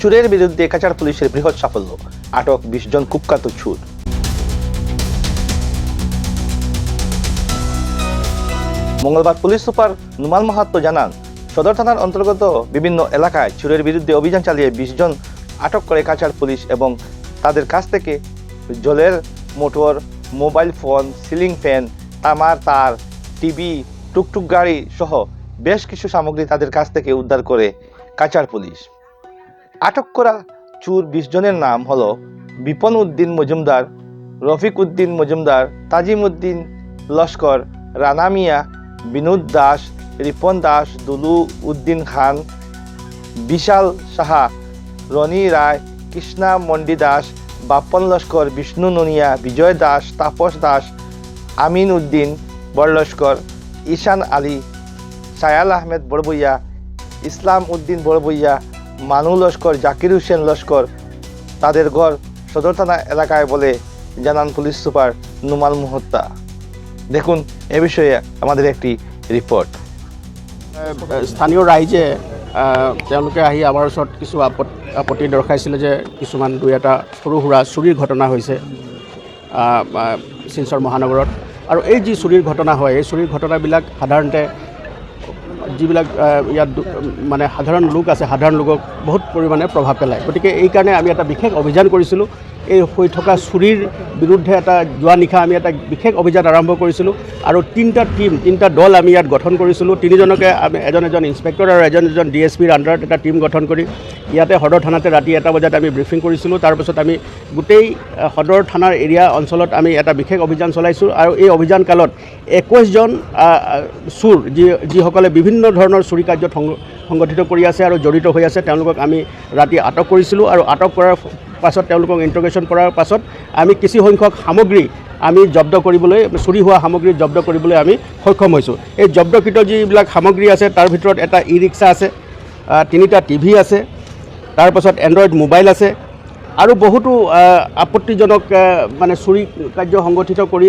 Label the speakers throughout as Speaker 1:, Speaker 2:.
Speaker 1: চুরের বিরুদ্ধে কাচার পুলিশের বৃহৎ সাফল্য। আটক বিশ জন কুখ্যাত চুর। মঙ্গলবার পুলিশ সুপার নুমাল মাহাত্ম জানান, সদর থানার অন্তর্গত বিভিন্ন এলাকায় চুরের বিরুদ্ধে অভিযান চালিয়ে বিশ জন আটক করে কাচার পুলিশ এবং তাদের কাছ থেকে জলের motor, mobile phone, ceiling fan, তামার তার, টিভি, টুকটুক গাড়ি সহ বেশ কিছু সামগ্রী তাদের কাছ থেকে উদ্ধার করে কাচার পুলিশ। আটক করা চুর বিশ জনের নাম হল বিপন উদ্দিন মজুমদার, রফিক উদ্দিন মজুমদার, তাজিম উদ্দিন লস্কর, রানা মিয়া, বিনোদ দাস, রিপন দাস, দুলু উদ্দিন খান, বিশাল সাহা, রনি রায়, কৃষ্ণা মন্ডি দাস, বাপন লস্কর, বিষ্ণু নুনিয়া, বিজয় দাস, তাপস দাস, আমিন উদ্দিন, বড়লস্কর, ঈশান আলী, সায়াল আহমেদ বড়বইয়া, ইসলাম উদ্দিন বড়বইয়া মানু লস্কর, জাকির হোসেন লস্কর তাদের ঘর সদর থানা এলাকায় বলে জানান পুলিশ সুপার নুমাল মুহত্তা দেখুন এ বিষয়ে আমাদের একটি রিপোর্ট।
Speaker 2: স্থানীয় ৰাইজে তেওঁলোকে আহি আমাৰ ওচৰত কিছু আপত আপত্তি দৰ্শাইছিলে যে কিছুমান দুই এটা সৰু সুৰা চুৰিৰ ঘটনা হৈছে শিলচৰ মহানগৰত। আৰু এই যি চুৰিৰ ঘটনা হয়, এই চুৰিৰ ঘটনাবিলাক সাধাৰণতে যিবিলাক ইয়াত মানে সাধাৰণ লোক আছে, সাধাৰণ লোকক বহুত পৰিমাণে প্ৰভাৱ পেলায়। গতিকে এই কাৰণে আমি এটা বিশেষ অভিযান কৰিছিলোঁ। এই হৈ থকা চুৰিৰ বিৰুদ্ধে এটা যোৱা নিশা আমি এটা বিশেষ অভিযান আৰম্ভ কৰিছিলোঁ আৰু তিনিটা টীম, তিনিটা দল আমি ইয়াত গঠন কৰিছিলোঁ। তিনিজনকে আমি এজন এজন ইনস্পেক্টৰ আৰু এজন এজন ডি এছ পিৰ আণ্ডাৰত এটা টীম গঠন কৰি ইয়াতে সদৰ থানাতে ৰাতি এটা বজাত আমি ব্ৰিফিং কৰিছিলোঁ। তাৰপিছত আমি গোটেই সদৰ থানাৰ এৰিয়া অঞ্চলত আমি এটা বিশেষ অভিযান চলাইছোঁ আৰু এই অভিযান কালত একৈছজন চোৰ যি, যিসকলে বিভিন্ন ধৰণৰ চুৰি কাৰ্যত সংগঠিত কৰি আছে আৰু জড়িত হৈ আছে, তেওঁলোকক আমি ৰাতি আটক কৰিছিলোঁ আৰু আটক কৰাৰ পাছত তেওঁলোকক ইণ্টাৰগেশ্যন কৰাৰ পাছত আমি কিছু সংখ্যক সামগ্ৰী আমি জব্দ কৰিবলৈ, চুৰি হোৱা সামগ্ৰী জব্দ কৰিবলৈ আমি সক্ষম হৈছোঁ। এই জব্দকৃত যিবিলাক সামগ্ৰী আছে, তাৰ ভিতৰত এটা ই ৰিক্সা আছে তিনিটা টিভি আছে তাৰপাছত এণ্ড্ৰইড মোবাইল আছে, আৰু বহুতো আপত্তিজনক মানে চুৰি কাৰ্য সংগঠিত কৰি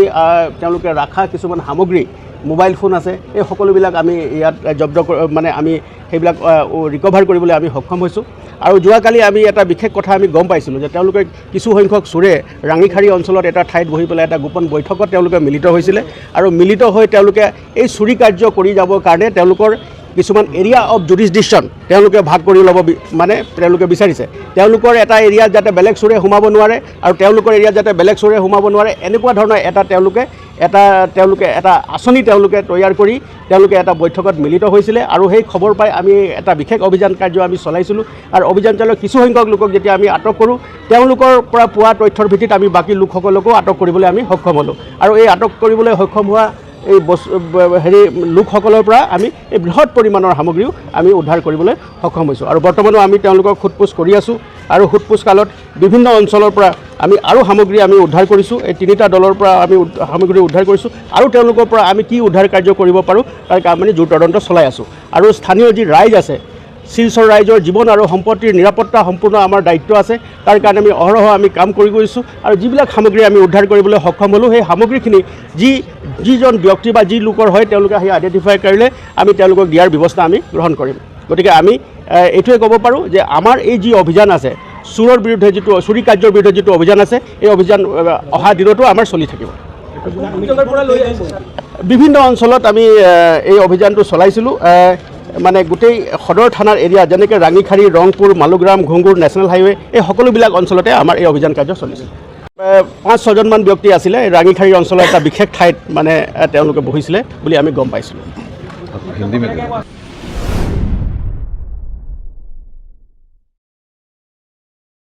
Speaker 2: তেওঁলোকে ৰখা কিছুমান সামগ্ৰী মোবাইল ফোন আছে, এই সকলোবিলাক আমি ইয়াত জব্দ মানে আমি সেইবিলাক ৰিকভাৰ কৰিবলৈ আমি সক্ষম হৈছোঁ। আৰু যোৱাকালি আমি এটা বিশেষ কথা আমি গম পাইছিলোঁ যে তেওঁলোকে কিছু সংখ্যক চোৰে ৰাঙিখাৰী অঞ্চলত এটা ঠাইত বহি পেলাই এটা গোপন বৈঠকত তেওঁলোকে মিলিত হৈছিলে আৰু মিলিত হৈ তেওঁলোকে এই চুৰি কাৰ্য কৰি যাবৰ কাৰণে তেওঁলোকৰ কিছুমান এৰিয়া অফ জুৰিছডিকশ্যন তেওঁলোকে ভাগ কৰি ল'ব মানে তেওঁলোকে বিচাৰিছে। তেওঁলোকৰ এটা এৰিয়াত যাতে বেলেগ চোৰে সোমাব নোৱাৰে আৰু তেওঁলোকৰ এৰিয়াত যাতে বেলেগ চোৰে সোমাব নোৱাৰে, এনেকুৱা ধৰণৰ এটা তেওঁলোকে এটা তেওঁলোকে এটা আঁচনি তেওঁলোকে তৈয়াৰ কৰি তেওঁলোকে এটা বৈঠকত মিলিত হৈছিলে আৰু সেই খবৰ পাই আমি এটা বিশেষ অভিযান কাৰ্য আমি চলাইছিলোঁ আৰু অভিযান চালক কিছু সংখ্যক লোকক যেতিয়া আমি আটক কৰোঁ, তেওঁলোকৰ পৰা পোৱা তথ্যৰ ভিত্তিত আমি বাকী লোকসকলকো আটক কৰিবলৈ আমি সক্ষম হ'লোঁ। আৰু এই আটক কৰিবলৈ সক্ষম হোৱা এই হেৰি, লোকসকলৰ পৰা আমি এই বৃহৎ পৰিমাণৰ সামগ্ৰীও আমি উদ্ধাৰ কৰিবলৈ সক্ষম হৈছোঁ। আৰু বৰ্তমানো আমি তেওঁলোকক সোধপোছ কৰি আছোঁ। আৰু সোধপোছ কালত বিভিন্ন অঞ্চলৰ পৰা আমি আৰু সামগ্ৰী আমি উদ্ধাৰ কৰিছোঁ। এই তিনিটা দলৰ পৰা আমি সামগ্ৰী উদ্ধাৰ কৰিছোঁ। আৰু তেওঁলোকৰ পৰা আমি কি উদ্ধাৰ কাৰ্য কৰিব পাৰোঁ তাৰ কাম আমি জোৰ তদন্ত চলাই আছোঁ। আৰু স্থানীয় যি ৰাইজ আছে শিলচৰ ৰাইজৰ জীৱন আৰু সম্পত্তিৰ নিৰাপত্তা সম্পূৰ্ণ আমাৰ দায়িত্ব আছে। তাৰ কাৰণে আমি অহৰহ আমি কাম কৰি গৈছোঁ আৰু যিবিলাক সামগ্ৰী আমি উদ্ধাৰ কৰিবলৈ সক্ষম হ'লোঁ সেই সামগ্ৰীখিনি যি যিজন ব্যক্তি বা যি লোকৰ হয় তেওঁলোকে আহি আইডেণ্টিফাই কৰিলে আমি তেওঁলোকক দিয়াৰ ব্যৱস্থা আমি গ্ৰহণ কৰিম। গতিকে আমি এইটোৱে ক'ব পাৰোঁ যে আমাৰ এই যি অভিযান আছে চোৰৰ বিৰুদ্ধে যিটো চুৰি কাৰ্যৰ বিৰুদ্ধে যিটো অভিযান আছে এই অভিযান অহা দিনতো আমাৰ চলি থাকিব। বিভিন্ন অঞ্চলত আমি এই অভিযানটো চলাইছিলোঁ। মানে গোটেই সদৰ থানাৰ এৰিয়া, যেনেকৈ ৰাঙিখাৰী, ৰংপুৰ, মালুগ্ৰাম ঘুংগুৰ নেশ্যনেল হাইৱে, এই সকলোবিলাক অঞ্চলতে আমাৰ এই অভিযান কাৰ্য চলিছে। পাঁচ ছজনমান ব্যক্তি আছিলে ৰাঙিখাৰী অঞ্চলৰ এটা বিশেষ ঠাইত মানে তেওঁলোকে বহিছিলে বুলি আমি গম পাইছিলোঁ।